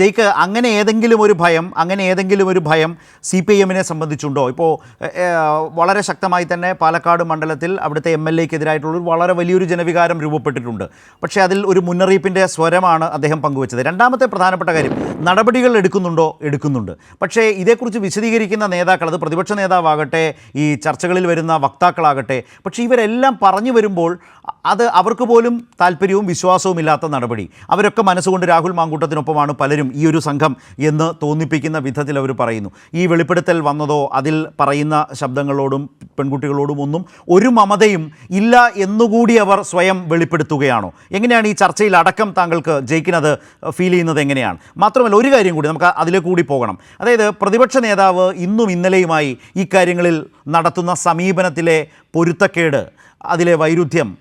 ജയ്ക്ക് അങ്ങനെ ഏതെങ്കിലും ഒരു ഭയം അങ്ങനെ ഏതെങ്കിലും ഒരു ഭയം സി പി എമ്മിനെ സംബന്ധിച്ചുണ്ടോ? ഇപ്പോൾ വളരെ ശക്തമായി തന്നെ പാലക്കാട് മണ്ഡലത്തിൽ അവിടുത്തെ എം എൽ എക്കെതിരായിട്ടുള്ള വളരെ വലിയൊരു ജനവികാരം രൂപപ്പെട്ടിട്ടുണ്ട്. പക്ഷേ അതിൽ ഒരു മുന്നറിയിപ്പിന്റെ സ്വരമാണ് അദ്ദേഹം പങ്കുവച്ചത്. രണ്ടാമത്തെ പ്രധാനപ്പെട്ട കാര്യം നടപടികൾ എടുക്കുന്നുണ്ടോ? എടുക്കുന്നുണ്ട്. പക്ഷേ ഇതേക്കുറിച്ച് വിശദീകരിക്കുന്ന നേതാക്കൾ അത് പ്രതിപക്ഷ നേതാവാകട്ടെ ഈ ചർച്ചകളിൽ വരുന്ന വക്താക്കളാകട്ടെ പക്ഷേ ഇവരെല്ലാം പറഞ്ഞു വരുമ്പോൾ അത് അവർക്ക് പോലും താല്പര്യവും വിശ്വാസവും ഇല്ലാത്ത നടപടി. അവരൊക്കെ മനസ്സുകൊണ്ട് രാഹുൽ മാങ്കൂട്ടത്തിനൊപ്പമാണ് പലരും ഈ ഒരു സംഘം എന്ന് തോന്നിപ്പിക്കുന്ന വിധത്തിൽ അവർ പറയുന്നു. ഈ വെളിപ്പെടുത്തൽ വന്നതോ അതിൽ പറയുന്ന ശബ്ദങ്ങളോടും പെൺകുട്ടികളോടും ഒന്നും ഒരു മമതയും ഇല്ല എന്നുകൂടി അവർ സ്വയം വെളിപ്പെടുത്തുകയാണോ? എങ്ങനെയാണ് ഈ ചർച്ചയിൽ അടക്കം താങ്കൾക്ക് ജയിക്കിനത് ഫീൽ ചെയ്യുന്നത് എങ്ങനെയാണ്? മാത്രമല്ല ഒരു കാര്യം കൂടി നമുക്ക് അതിലേക്ക് കൂടി പോകണം. അതായത് പ്രതിപക്ഷ നേതാവ് ഇന്നും ഇന്നലെയുമായി ഈ കാര്യങ്ങളിൽ നടത്തുന്ന സമീപനത്തിലെ പൊരുത്തക്കേട് അതിലെ വൈരുദ്ധ്യം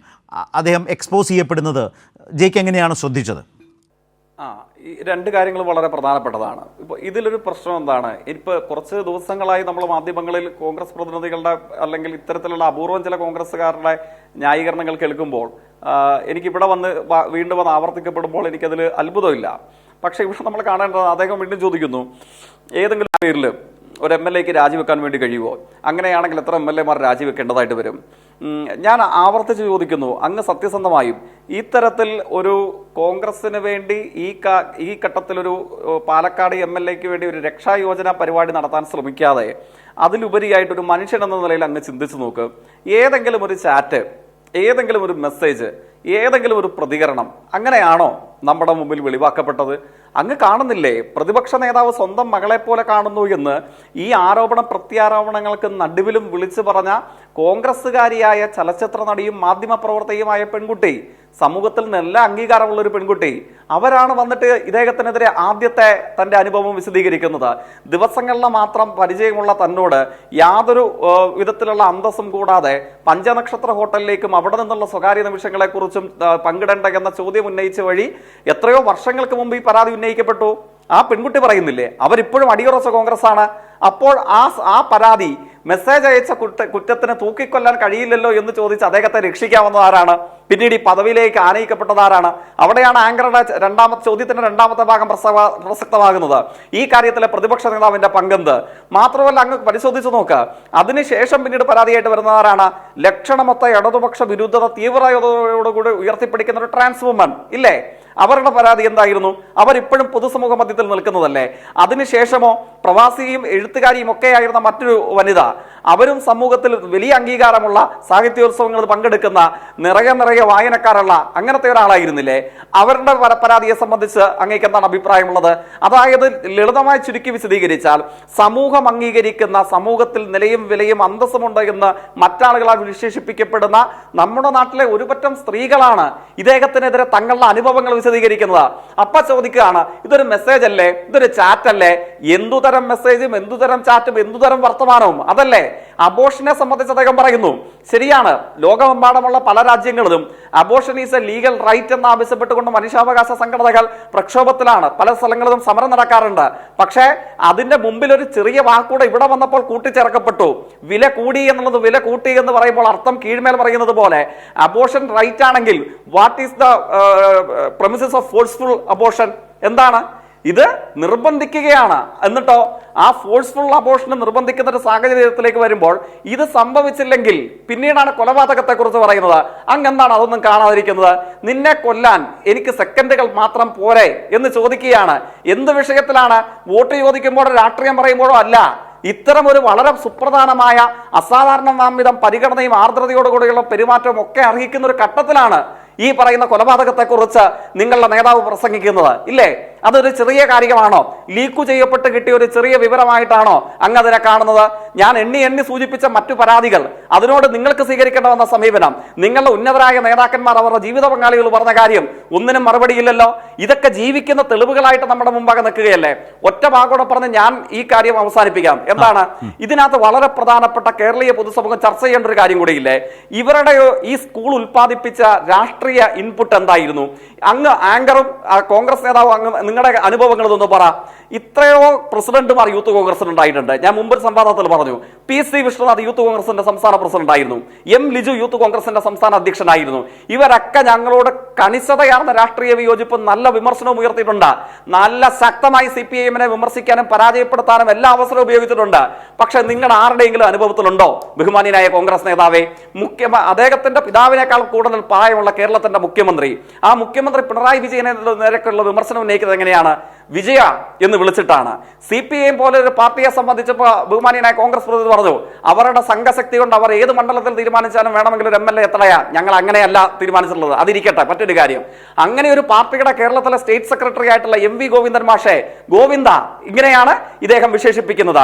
അദ്ദേഹം എക്സ്പോസ് ചെയ്യപ്പെടുന്നത് ജയ്ക്ക് എങ്ങനെയാണ് ശ്രദ്ധിച്ചത്? ആ ഈ രണ്ട് കാര്യങ്ങൾ വളരെ പ്രധാനപ്പെട്ടതാണ്. ഇപ്പോൾ ഇതിലൊരു പ്രശ്നം എന്താണ്? ഇപ്പോൾ കുറച്ച് ദിവസങ്ങളായി നമ്മൾ മാധ്യമങ്ങളിൽ കോൺഗ്രസ് പ്രതിനിധികളുടെ അല്ലെങ്കിൽ ഇത്തരത്തിലുള്ള അപൂർവം ചില കോൺഗ്രസ്സുകാരുടെ ന്യായീകരണങ്ങൾ കേൾക്കുമ്പോൾ എനിക്കിവിടെ വന്ന് വീണ്ടും വന്ന് ആവർത്തിക്കപ്പെടുമ്പോൾ എനിക്കതിൽ അത്ഭുതമില്ല. പക്ഷേ ഇവിടെ നമ്മൾ കാണേണ്ടത് അദ്ദേഹം വീണ്ടും ചോദിക്കുന്നു ഏതെങ്കിലും പേരിൽ ഒരു എം എൽ എക്ക് രാജിവെക്കാൻ വേണ്ടി കഴിയുമോ അങ്ങനെയാണെങ്കിൽ എത്ര എം എൽ എമാർ രാജിവെക്കേണ്ടതായിട്ട് വരും? ഞാൻ ആവർത്തിച്ച് ചോദിക്കുന്നു. അങ്ങ് സത്യസന്ധമായും ഇത്തരത്തിൽ ഒരു കോൺഗ്രസിന് വേണ്ടി ഈ ഈ ഘട്ടത്തിലൊരു പാലക്കാട് എം എൽ എക്ക് വേണ്ടി ഒരു രക്ഷായോജന പരിപാടി നടത്താൻ ശ്രമിക്കാതെ അതിലുപരിയായിട്ട് ഒരു മനുഷ്യൻ എന്ന നിലയിൽ അങ്ങ് ചിന്തിച്ചു നോക്ക്. ഏതെങ്കിലും ഒരു ചാറ്റ് ഏതെങ്കിലും ഒരു മെസ്സേജ് ഏതെങ്കിലും ഒരു പ്രതികരണം അങ്ങനെയാണോ നമ്മുടെ മുമ്പിൽ വെളിവാക്കപ്പെട്ടത്? അങ്ങ് കാണുന്നില്ലേ? പ്രതിപക്ഷ നേതാവ് സ്വന്തം മകളെ പോലെ കാണുന്നു എന്ന് ഈ ആരോപണ പ്രത്യാരോപണങ്ങൾക്ക് നടുവിലും വിളിച്ചു പറഞ്ഞ കോൺഗ്രസ്സുകാരിയായ ചലച്ചിത്ര നടിയും മാധ്യമപ്രവർത്തകയുമായ പെൺകുട്ടി. സമൂഹത്തിൽ നല്ല അംഗീകാരമുള്ള ഒരു പെൺകുട്ടി. അവരാണ് വന്നിട്ട് ഇദ്ദേഹത്തിനെതിരെ ആദ്യത്തെ തന്റെ അനുഭവം വിശദീകരിക്കുന്നത്. ദിവസങ്ങളിലെ മാത്രം പരിചയമുള്ള തന്നോട് യാതൊരു വിധത്തിലുള്ള അന്തസ്സും കൂടാതെ പഞ്ചനക്ഷത്ര ഹോട്ടലിലേക്കും അവിടെ നിന്നുള്ള സ്വകാര്യ നിമിഷങ്ങളെക്കുറിച്ചും പങ്കിടേണ്ട എന്ന ചോദ്യം ഉന്നയിച്ച വഴി എത്രയോ വർഷങ്ങൾക്ക് മുമ്പ് ഈ പരാതി ഉന്നയിക്കപ്പെട്ടു. ആ പെൺകുട്ടി പറയുന്നില്ലേ അവരിപ്പോഴും അടിയുറച്ച കോൺഗ്രസ് ആണ് അപ്പോൾ ആ ആ പരാതി മെസ്സേജ് അയച്ച കുറ്റ കുറ്റത്തിന് തൂക്കിക്കൊല്ലാൻ കഴിയില്ലല്ലോ എന്ന് ചോദിച്ച് അദ്ദേഹത്തെ രക്ഷിക്കാവുന്ന ആരാണ്? പിന്നീട് ഈ പദവിയിലേക്ക് ആനയിക്കപ്പെട്ടത് ആരാണ്? അവിടെയാണ് ആങ്കറുടെ രണ്ടാമത്തെ ചോദ്യത്തിന്റെ രണ്ടാമത്തെ ഭാഗം പ്രസക്തമാകുന്നത്. ഈ കാര്യത്തിലെ പ്രതിപക്ഷ നേതാവിന്റെ പങ്കെന്ത്? മാത്രമല്ല അങ്ങ് പരിശോധിച്ചു നോക്ക്. അതിനുശേഷം പിന്നീട് പരാതിയായിട്ട് വരുന്നത് ആരാണ്? ലക്ഷണമൊത്ത ഇടതുപക്ഷ വിരുദ്ധത തീവ്രതയോടുകൂടി ഉയർത്തിപ്പിടിക്കുന്ന ഒരു ട്രാൻസ് വുമൺ. ഇല്ലേ? അവരുടെ പരാതി എന്തായിരുന്നു? അവരിപ്പോഴും പൊതുസമൂഹ മധ്യത്തിൽ നിൽക്കുന്നതല്ലേ? അതിനുശേഷമോ പ്രവാസിയും എഴുത്തുകാരിയും ഒക്കെ ആയിരുന്ന മറ്റൊരു വനിത അവരും സമൂഹത്തിൽ വലിയ അംഗീകാരമുള്ള സാഹിത്യോത്സവങ്ങളിൽ പങ്കെടുക്കുന്ന നിറയെ നിറയെ വായനക്കാരുള്ള അങ്ങനത്തെ ഒരാളായിരുന്നില്ലേ? അവരുടെ പര- പരാതിയെ സംബന്ധിച്ച് അങ്ങേക്ക് എന്താണ് അഭിപ്രായമുള്ളത്? അതായത് ലളിതമായി ചുരുക്കി വിശദീകരിച്ചാൽ സമൂഹം അംഗീകരിക്കുന്ന സമൂഹത്തിൽ നിലയും വിലയും അന്തസ്സുമുണ്ട് എന്ന് മറ്റാളുകളാൽ വിശേഷിപ്പിക്കപ്പെടുന്ന നമ്മുടെ നാട്ടിലെ ഒരുപറ്റം സ്ത്രീകളാണ് ഇദ്ദേഹത്തിനെതിരെ തങ്ങളുടെ അനുഭവങ്ങൾ വിശദീകരിക്കുന്നത്. അപ്പ ചോദിക്കുകയാണ് ഇതൊരു മെസ്സേജ് അല്ലേ? ഇതൊരു ചാറ്റ് അല്ലേ? എന്തുതരം മെസ്സേജും എന്തുതരം ചാറ്റും എന്തുതരം വർത്തമാനവും? അതല്ലേ? അബോഷനെ സംബന്ധിച്ച് അദ്ദേഹം പറയുന്നു. ശരിയാണ്. ലോകമെമ്പാടുമുള്ള പല രാജ്യങ്ങളിലും abortion is a legal right എന്ന് ആവശ്യപ്പെട്ടുകൊണ്ട് മനുഷ്യാവകാശ സംഘടനകൾ പ്രക്ഷോഭത്തിലാണ്. പല സ്ഥലങ്ങളിലും സമരം നടക്കാറുണ്ട്. പക്ഷേ അതിന്റെ മുമ്പിൽ ഒരു ചെറിയ വാക്കൂടെ ഇവിടെ വന്നപ്പോൾ കൂട്ടിച്ചേർക്കപ്പെട്ടു. വില കൂടി എന്നുള്ളത് വില കൂട്ടി എന്ന് പറയുമ്പോൾ അർത്ഥം കീഴ്മേൽ പറയുന്നത് പോലെ അബോഷൻ റൈറ്റ് ആണെങ്കിൽ what is the premises of forceful abortion എന്താണ്? ഇത് നിർബന്ധിക്കുകയാണ്. എന്നിട്ടോ ആ ഫോഴ്സ്ഫുൾ അബോഷനെ നിർബന്ധിക്കുന്ന ഒരു സാഹചര്യത്തിലേക്ക് വരുമ്പോൾ ഇത് സംഭവിച്ചില്ലെങ്കിൽ പിന്നീടാണ് കൊലപാതകത്തെ കുറിച്ച് പറയുന്നത്. അങ്ങെന്താണ് അതൊന്നും കാണാതിരിക്കുന്നത്? നിന്നെ കൊല്ലാൻ എനിക്ക് സെക്കൻഡുകൾ മാത്രം പോരെ എന്ന് ചോദിക്കുകയാണ്. എന്ത് വിഷയത്തിലാണ്? വോട്ട് ചോദിക്കുമ്പോഴോ രാഷ്ട്രീയം പറയുമ്പോഴോ അല്ല. ഇത്തരം ഒരു വളരെ സുപ്രധാനമായ അസാധാരണമാംവിധം പരിഗണനയും ആർദ്രതയോടുകൂടിയുള്ള പെരുമാറ്റവും ഒക്കെ അർഹിക്കുന്ന ഒരു ഘട്ടത്തിലാണ് ഈ പറയുന്ന കൊലപാതകത്തെക്കുറിച്ച് നിങ്ങളുടെ നേതാവ് പ്രസംഗിക്കുന്നത്. ഇല്ലേ? അതൊരു ചെറിയ കാര്യമാണോ? ലീക്കു ചെയ്യപ്പെട്ട് കിട്ടിയ ഒരു ചെറിയ വിവരമായിട്ടാണോ അങ്ങ് അതിനെ കാണുന്നത്? ഞാൻ എണ്ണി എണ്ണി സൂചിപ്പിച്ച മറ്റു പരാതികൾ അതിനോട് നിങ്ങൾക്ക് സ്വീകരിക്കേണ്ട വന്ന സമീപനം നിങ്ങളുടെ ഉന്നതരായ നേതാക്കന്മാർ അവരുടെ ജീവിത പങ്കാളികൾ പറഞ്ഞ കാര്യം ഒന്നിനും മറുപടിയില്ലല്ലോ. ഇതൊക്കെ ജീവിക്കുന്ന തെളിവുകളായിട്ട് നമ്മുടെ മുമ്പാകെ നിൽക്കുകയല്ലേ? ഒറ്റ ഭാഗോടെ പറഞ്ഞ് ഞാൻ ഈ കാര്യം അവസാനിപ്പിക്കാം. എന്താണ്? ഇതിനകത്ത് വളരെ പ്രധാനപ്പെട്ട കേരളീയ പൊതുസമൂഹം ചർച്ച ചെയ്യേണ്ട ഒരു കാര്യം കൂടിയില്ലേ? ഇവരുടെ ഈ സ്കൂൾ ഉൽപ്പാദിപ്പിച്ച രാഷ്ട്രീയ ഇൻപുട്ട് എന്തായിരുന്നു? അങ്ങ് ആങ്കറും കോൺഗ്രസ് നേതാവും അങ്ങ് നിങ്ങളുടെ അനുഭവങ്ങൾ ഇതൊന്ന് പറ. ഇത്രയോ പ്രസിഡന്റുമാർ യൂത്ത് കോൺഗ്രസിന് ഉണ്ടായിട്ടുണ്ട്. ഞാൻ മുമ്പ് സംവാദത്തിൽ പറഞ്ഞു പി സി വിഷ്ണുനാഥ് യൂത്ത് കോൺഗ്രസിന്റെ സംസ്ഥാന പ്രസിഡന്റ് ആയിരുന്നു. എം ലിജു യൂത്ത് കോൺഗ്രസിന്റെ സംസ്ഥാന അധ്യക്ഷനായിരുന്നു. ഇവരൊക്കെ ഞങ്ങളോട് കണിശതയാർന്ന രാഷ്ട്രീയ വിയോജിപ്പ് നല്ല വിമർശനവും ഉയർത്തിയിട്ടുണ്ട്. നല്ല ശക്തമായി സി പി ഐഎമ്മിനെ വിമർശിക്കാനും പരാജയപ്പെടുത്താനും എല്ലാ അവസരവും ഉപയോഗിച്ചിട്ടുണ്ട്. പക്ഷെ നിങ്ങൾ ആരുടെയെങ്കിലും അനുഭവത്തിലുണ്ടോ? ബഹുമാനിയായ കോൺഗ്രസ് നേതാവെ മുഖ്യ അദ്ദേഹത്തിന്റെ പിതാവിനേക്കാൾ കൂടുതൽ പ്രായമുള്ള കേരളത്തിന്റെ മുഖ്യമന്ത്രി. ആ മുഖ്യമന്ത്രി പിണറായി വിജയനെ നേരെയുള്ള വിമർശനം ഉന്നയിക്കുന്നത് എങ്ങനെയാണ് വിജയ എന്ന് വിളിച്ചിട്ടാണ്. സി പി ഐ പോലെ ഒരു പാർട്ടിയെ സംബന്ധിച്ചപ്പോൾ ബഹുമാനിയനായ കോൺഗ്രസ് പ്രതിനിധി പറഞ്ഞു അവരുടെ സംഘശക്തി കൊണ്ട് അവർ ഏത് മണ്ഡലത്തിൽ തീരുമാനിച്ചാലും വേണമെങ്കിൽ ഒരു എം എൽ എ എത്രയാ? ഞങ്ങൾ അങ്ങനെയല്ല തീരുമാനിച്ചിട്ടുള്ളത്. അതിരിക്കട്ടെ മറ്റൊരു കാര്യം. അങ്ങനെ ഒരു പാർട്ടിയുടെ കേരളത്തിലെ സ്റ്റേറ്റ് സെക്രട്ടറി ആയിട്ടുള്ള എം വി ഗോവിന്ദൻ മാഷെ ഗോവിന്ദ ഇങ്ങനെയാണ് ഇദ്ദേഹം വിശേഷിപ്പിക്കുന്നത്.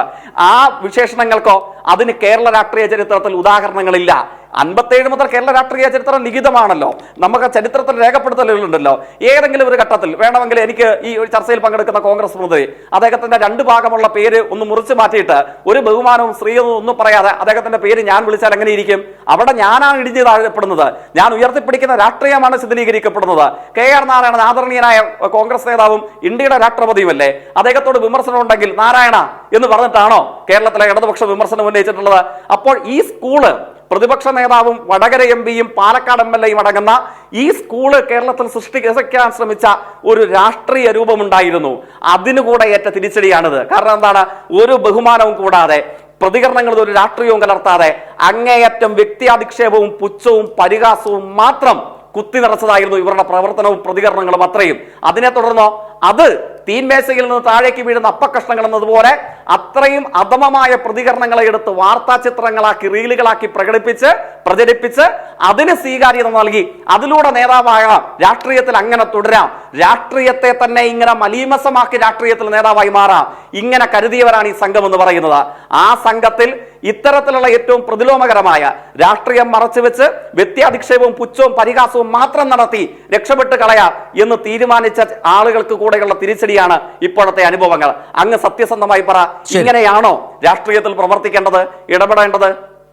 ആ വിശേഷണങ്ങൾക്കോ അതിന് കേരള രാഷ്ട്രീയ ചരിത്രത്തിൽ ഉദാഹരണങ്ങളില്ല. അൻപത്തേഴ് മുതൽ കേരള രാഷ്ട്രീയ ചരിത്രം ലിഖിതമാണല്ലോ. നമുക്ക് ചരിത്രത്തിൽ രേഖപ്പെടുത്തലുകളുണ്ടല്ലോ. ഏതെങ്കിലും ഒരു ഘട്ടത്തിൽ വേണമെങ്കിൽ എനിക്ക് ഈ ചർച്ചയിൽ പങ്കെടുക്കുന്ന കോൺഗ്രസ് പ്രതിനിധി അദ്ദേഹത്തിന്റെ രണ്ട് ഭാഗമുള്ള പേര് ഒന്ന് മുറിച്ച് മാറ്റിയിട്ട് ഒരു ബഹുമാനവും സ്ത്രീയൊന്നും ഒന്നും പറയാതെ അദ്ദേഹത്തിന്റെ പേര് ഞാൻ വിളിച്ചാൽ എങ്ങനെ ഇരിക്കും അവിടെ ഞാനാണ് ഇടിഞ്ഞു താഴെപ്പെടുന്നത്. ഞാൻ ഉയർത്തിപ്പിടിക്കുന്ന രാഷ്ട്രീയമാണ് ശിഥിലീകരിക്കപ്പെടുന്നത്. കെ ആർ നാരായണൻ ആദരണീയനായ കോൺഗ്രസ് നേതാവും ഇന്ത്യയുടെ രാഷ്ട്രപതിയുമല്ലേ? അദ്ദേഹത്തോട് വിമർശനം ഉണ്ടെങ്കിൽ നാരായണ എന്ന് പറഞ്ഞിട്ടാണോ കേരളത്തിലെ ഇടതുപക്ഷ വിമർശനം ഉന്നയിച്ചിട്ടുള്ളത്? അപ്പോൾ ഈ സ്കൂൾ പ്രതിപക്ഷ നേതാവും വടകര എം പിയും പാലക്കാട് എം എൽ എയും അടങ്ങുന്ന ഈ സ്കൂൾ കേരളത്തിൽ സൃഷ്ടിക്കാൻ ശ്രമിച്ച ഒരു രാഷ്ട്രീയ രൂപമുണ്ടായിരുന്നു. അതിനു കൂടെ ഏറ്റ തിരിച്ചടിയാണിത്. കാരണം എന്താണ്? ഒരു ബഹുമാനവും കൂടാതെ പ്രതികരണങ്ങളിൽ ഒരു രാഷ്ട്രീയവും കലർത്താതെ അങ്ങേയറ്റം വ്യക്തിയാധിക്ഷേപവും പുച്ഛവും പരിഹാസവും മാത്രം കുത്തി നിറച്ചതായിരുന്നു ഇവരുടെ പ്രവർത്തനവും പ്രതികരണങ്ങളും അത്രയും. അതിനെ തുടർന്നോ? അത് തീൻമേശയിൽ നിന്ന് താഴേക്ക് വീഴുന്ന അപ്പക്കഷ്ണങ്ങൾ എന്നതുപോലെ അത്രയും അധമമായ പ്രതികരണങ്ങളെ എടുത്ത് വാർത്താ ചിത്രങ്ങളാക്കി റീലുകളാക്കി പ്രകടിപ്പിച്ച് പ്രചരിപ്പിച്ച് അതിന് സ്വീകാര്യത നൽകി. അതിലൂടെ നേതാവാകണം രാഷ്ട്രീയത്തിൽ അങ്ങനെ തുടരാം. രാഷ്ട്രീയത്തെ തന്നെ ഇങ്ങനെ മലീമസമാക്കി രാഷ്ട്രീയത്തിൽ നേതാവായി മാറാം. ഇങ്ങനെ കരുതിയവരാണ് ഈ സംഘം എന്ന് പറയുന്നത്. ആ സംഘത്തിൽ ഇത്തരത്തിലുള്ള ഏറ്റവും പ്രതിലോമകരമായ രാഷ്ട്രീയം മറച്ചുവെച്ച് വ്യക്തിയധിക്ഷേപവും പുച്ഛവും പരിഹാസവും മാത്രം നടത്തി രക്ഷപ്പെട്ട് കളയാം എന്ന് തീരുമാനിച്ച ആളുകൾക്ക് കൂടെയുള്ള തിരിച്ചടിയാണ് ഇപ്പോഴത്തെ അനുഭവങ്ങൾ. അങ്ങ് സത്യസന്ധമായി പറ. ഇങ്ങനെയാണോ രാഷ്ട്രീയത്തിൽ പ്രവർത്തിക്കേണ്ടത് ഇടപെടേണ്ടത്?